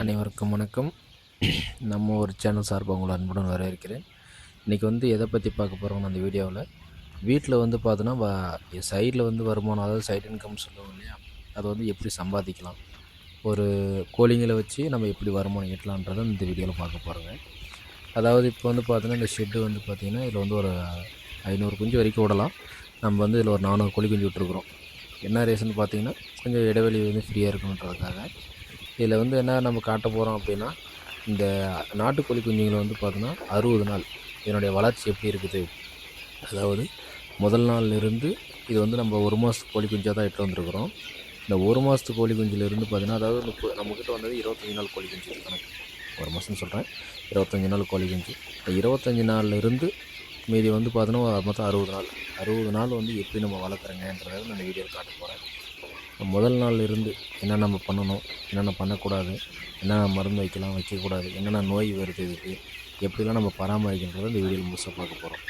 அனைவருக்கும் வணக்கம். நம்ம ஒரு சேனல் சார்பாக உங்களை அன்புடன் வரவேற்கிறேன். இன்றைக்கி வந்து எதை பற்றி பார்க்க போகிறோம்னு அந்த வீடியோவில் வீட்டில் வந்து பார்த்தோன்னா வ சைடில் வந்து வருமானம் அதாவது சைடு இன்கம் சொல்லுவோம் இல்லையா? அதை வந்து எப்படி சம்பாதிக்கலாம்? ஒரு கோழிங்களை வச்சு நம்ம எப்படி வருமானம் ஈட்டலான்றதை இந்த வீடியோவில் பார்க்க போகிறோங்க அதாவது இப்போ வந்து பார்த்தோன்னா இந்த ஷெட்டு வந்து பார்த்திங்கன்னா இதில் வந்து ஒரு ஐநூறு குஞ்சு வரைக்கும் விடலாம் நம்ம வந்து இதில் ஒரு நானூறு கோழி குஞ்சு விட்ருக்குறோம் என்ன ரீசன் பார்த்திங்கன்னா கொஞ்சம் இடைவெளி வந்து ஃப்ரீயாக இருக்கணுன்றதுக்காக. இதில் வந்து என்ன நம்ம காட்ட போகிறோம் அப்படின்னா இந்த நாட்டுக்கோழி குஞ்சுங்களை வந்து பார்த்தோன்னா அறுபது நாள் இதனுடைய வளர்ச்சி எப்படி இருக்குது? அதாவது முதல் நாள்லேருந்து இது வந்து நம்ம ஒரு மாதத்து கோழி குஞ்சாக தான் எடுத்து வந்திருக்கிறோம். இந்த ஒரு மாதத்து கோழி குஞ்சிலேருந்து பார்த்தீங்கன்னா அதாவது முப்பது நம்மக்கிட்ட வந்தது இருபத்தஞ்சி நாள் கோழி குஞ்சு கணக்கு. ஒரு மாதம்னு சொல்கிறேன் இருபத்தஞ்சி நாள் கோழி குஞ்சு. இந்த இருபத்தஞ்சி நாள்லேருந்து மீதி வந்து பார்த்தோன்னா மொத்தம் அறுபது நாள். அறுபது நாள் வந்து எப்படி நம்ம வளர்க்குறேங்கன்றதை நான் இந்த வீடியோவில் காட்ட போகிறேன் முதல் நாள்ல இருந்து என்ன நம்ம பண்ணணும் என்னென்ன பண்ணக்கூடாது என்னென்ன மருந்து வைக்கலாம் வைக்கக்கூடாது என்னென்ன நோய் வருது இதுக்கு எப்படிலாம் நம்ம பராமரிக்கின்றதை இந்த வீடியோவில் முழுசாக பார்க்க போகிறோம்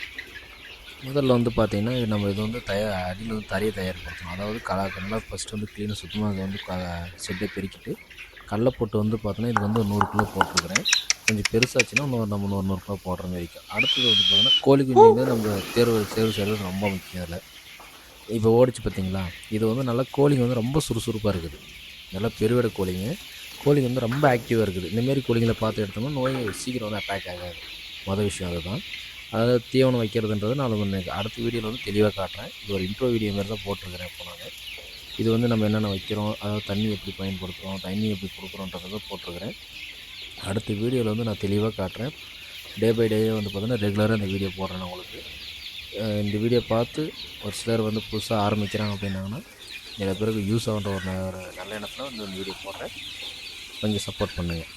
முதல்ல வந்து பார்த்திங்கன்னா இது நம்ம இது வந்து தயார் அடியில் வந்து தரையை தயார்படுத்தணும். அதாவது கலா நல்லா ஃபஸ்ட்டு வந்து க்ளீனாக சுத்தமாக அதை வந்து க செட்டை பெருக்கிட்டு கடல போட்டு வந்து பார்த்தோன்னா இது வந்து நூறு கிலோ போட்டிருக்கிறேன். கொஞ்சம் பெருசாச்சுன்னா இன்னொரு நம்ம நூறு நூறு போடுற மாதிரி இருக்கும். அடுத்தது வந்து பார்த்தீங்கன்னா கோழி குஞ்சு வந்து நம்ம தேர்வு தேர்வு செய்கிறது ரொம்ப முக்கியம் அதில். இப்போ ஓடிச்சு பார்த்தீங்களா இது வந்து நல்லா கோழிங்க வந்து ரொம்ப சுறுசுறுப்பாக இருக்குது. நல்லா பெருவிட கோழிங்க. கோழிங்க வந்து ரொம்ப ஆக்டிவாக இருக்குது. இந்தமாரி கோழிங்களை பார்த்து எடுத்தோம்னா நோய் சீக்கிரம் வந்து அட்டாக் ஆகாது. மொதல் விஷயம் அதுதான். அதாவது தீவனம் வைக்கிறதுன்றது நான் உங்களுக்கு அடுத்த வீடியோவில் வந்து தெளிவாக காட்டுறேன். இது ஒரு இன்ட்ரோ வீடியோ மாதிரி தான் போட்டிருக்கிறேன் இப்போ நான் இது வந்து நம்ம என்னென்ன வைக்கிறோம் அதாவது தண்ணி எப்படி பயன்படுத்துகிறோம் தண்ணி எப்படி கொடுக்குறோன்றதை போட்டிருக்கிறேன். அடுத்த வீடியோவில் வந்து நான் தெளிவாக காட்டுறேன். டே பை டே வந்து பார்த்தோன்னா ரெகுலராக இந்த வீடியோ போடுறேன் உங்களுக்கு. இந்த வீடியோ பார்த்து ஒரு சிலர் வந்து புதுசாக ஆரம்பிக்கிறாங்க அப்படின்னாங்கன்னா நிறைய பேருக்கு யூஸ் ஆகிற ஒரு ஒரு நல்ல எண்ணத்தில் வந்து இந்த வீடியோ போடுறேன். கொஞ்சம் சப்போர்ட் பண்ணுங்கள்